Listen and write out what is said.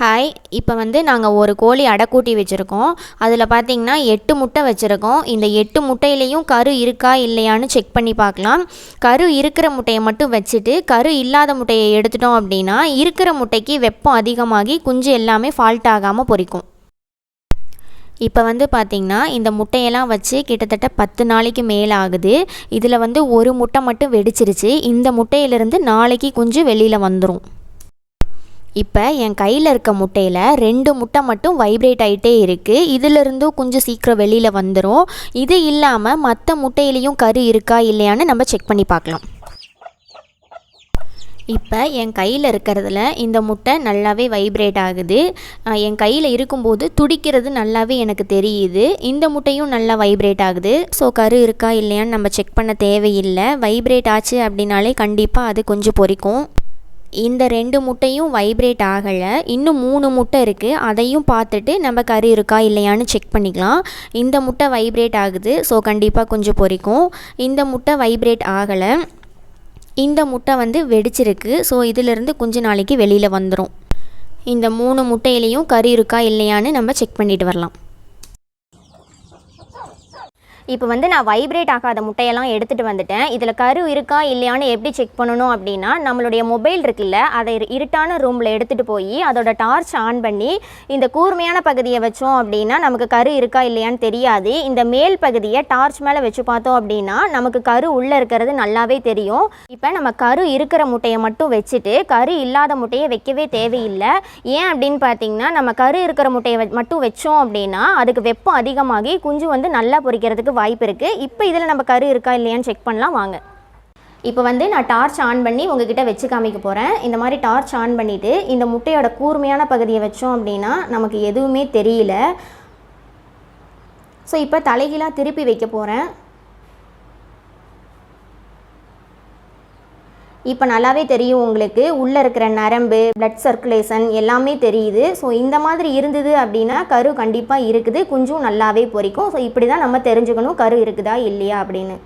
Hi இப்போ வந்து நாங்கள் ஒரு கோழி அடைக்கூட்டி வச்சுருக்கோம். அதில் பார்த்தீங்கன்னா எட்டு முட்டை வச்சுருக்கோம். இந்த எட்டு முட்டையிலையும் கரு இருக்கா இல்லையான்னு செக் பண்ணி பார்க்கலாம். கரு இருக்கிற முட்டையை மட்டும் வச்சுட்டு கரு இல்லாத முட்டையை எடுத்துட்டோம் அப்படின்னா இருக்கிற முட்டைக்கு வெப்பம் அதிகமாகி குஞ்சு எல்லாமே ஃபால்ட் ஆகாமல் பொறிக்கும். இப்போ வந்து பார்த்திங்கன்னா இந்த முட்டையெல்லாம் வச்சு கிட்டத்தட்ட பத்து நாளைக்கு மேலே ஆகுது. இதில் வந்து ஒரு முட்டை மட்டும் வெடிச்சிருச்சு. இந்த முட்டையிலிருந்து நாளைக்கு குஞ்சு வெளியில் வந்துடும் இப்போ என் கையில் இருக்க முட்டையில் ரெண்டு முட்டை மட்டும் வைப்ரேட் ஆகிட்டே இருக்குது இதிலிருந்தும் கொஞ்சம் சீக்கிரம் வெளியில் வந்துடும் இது இல்லாமல் மற்ற முட்டையிலையும் கரு இருக்கா இல்லையான்னு நம்ம செக் பண்ணி பார்க்கலாம். இப்போ என் கையில் இருக்கிறதுல இந்த முட்டை நல்லாவே வைப்ரேட் ஆகுது. என் கையில் இருக்கும்போது துடிக்கிறது நல்லாவே எனக்கு தெரியுது. இந்த முட்டையும் நல்லா வைப்ரேட் ஆகுது. ஸோ கரு இருக்கா இல்லையான்னு நம்ம செக் பண்ண தேவையில்லை. வைப்ரேட் ஆச்சு அப்படின்னாலே கண்டிப்பாக அது கொஞ்சம் பொரிக்கும் இந்த ரெண்டு முட்டையும் வைப்ரேட் ஆகலை. இன்னும் மூணு முட்டை இருக்குது அதையும் பார்த்துட்டு நம்ம கறி இருக்கா இல்லையான்னு செக் பண்ணிக்கலாம். இந்த முட்டை வைப்ரேட் ஆகுது. ஸோ கண்டிப்பாக கொஞ்சம் பொறிக்கும் இந்த முட்டை வைப்ரேட் ஆகலை. இந்த முட்டை வந்து வெடிச்சிருக்கு. ஸோ இதிலிருந்து கொஞ்ச நாளைக்கு வெளியில் வந்துடும் இந்த மூணு முட்டையிலையும் கறி இருக்கா இல்லையான்னு நம்ம செக் பண்ணிட்டு வரலாம். இப்போ வந்து நான் வைப்ரேட் ஆகாத முட்டையெல்லாம் எடுத்துகிட்டு வந்துட்டேன். இதில் கரு இருக்கா இல்லையான்னு எப்படி செக் பண்ணணும் அப்படின்னா நம்மளுடைய மொபைல் இருக்குல்ல அதை இரு- இருட்டான ரூமில் எடுத்துகிட்டு போய் அதோட டார்ச் ஆன் பண்ணி இந்த கூர்மையான பகுதியை வச்சோம் அப்படின்னா நமக்கு கரு இருக்கா இல்லையான்னு தெரியாது. இந்த மேல் பகுதியை டார்ச் மேலே வச்சு பார்த்தோம் அப்படின்னா நமக்கு கரு உள்ளே இருக்கிறது நல்லாவே தெரியும். இப்போ நம்ம கரு இருக்கிற முட்டையை மட்டும் வச்சுட்டு கரு இல்லாத முட்டையை வைக்கவே தேவையில்லை. ஏன் அப்படின்னு பார்த்தீங்கன்னா நம்ம கரு இருக்கிற முட்டையை வ- மட்டும் வச்சோம் அப்படின்னா அதுக்கு வெப்பம் அதிகமாகி குஞ்சு வந்து நல்லா பொரிக்கிறதுக்கு வாய்ப்பு இருக்குது இப்போ இதில் நம்ம கரு இருக்கா இல்லையான்னு செக் பண்ணலாம். வாங்க. இப்போ வந்து நான் டார்ச் ஆன் பண்ணி உங்ககிட்ட வச்சு காமிக்க போகிறேன் இந்த மாதிரி டார்ச் ஆன் பண்ணிவிட்டு இந்த முட்டையோட கூர்மையான பகுதியை வச்சோம் அப்படின்னா நமக்கு எதுவுமே தெரியல. ஸோ இப்போ தலைகீழாக திருப்பி வைக்க போகிறேன் இப்போ நல்லாவே தெரியும் உங்களுக்கு. உள்ளே இருக்கிற நரம்பு பிளட் சர்க்குலேஷன் எல்லாமே தெரியுது. ஸோ இந்த மாதிரி இருந்தது அப்படின்னா கரு கண்டிப்பாக இருக்குது. குஞ்சும் நல்லாவே பொறிக்கும். ஸோ இப்படி தான் நம்ம தெரிஞ்சுக்கணும் கரு இருக்குதா இல்லையா அப்படின்னு.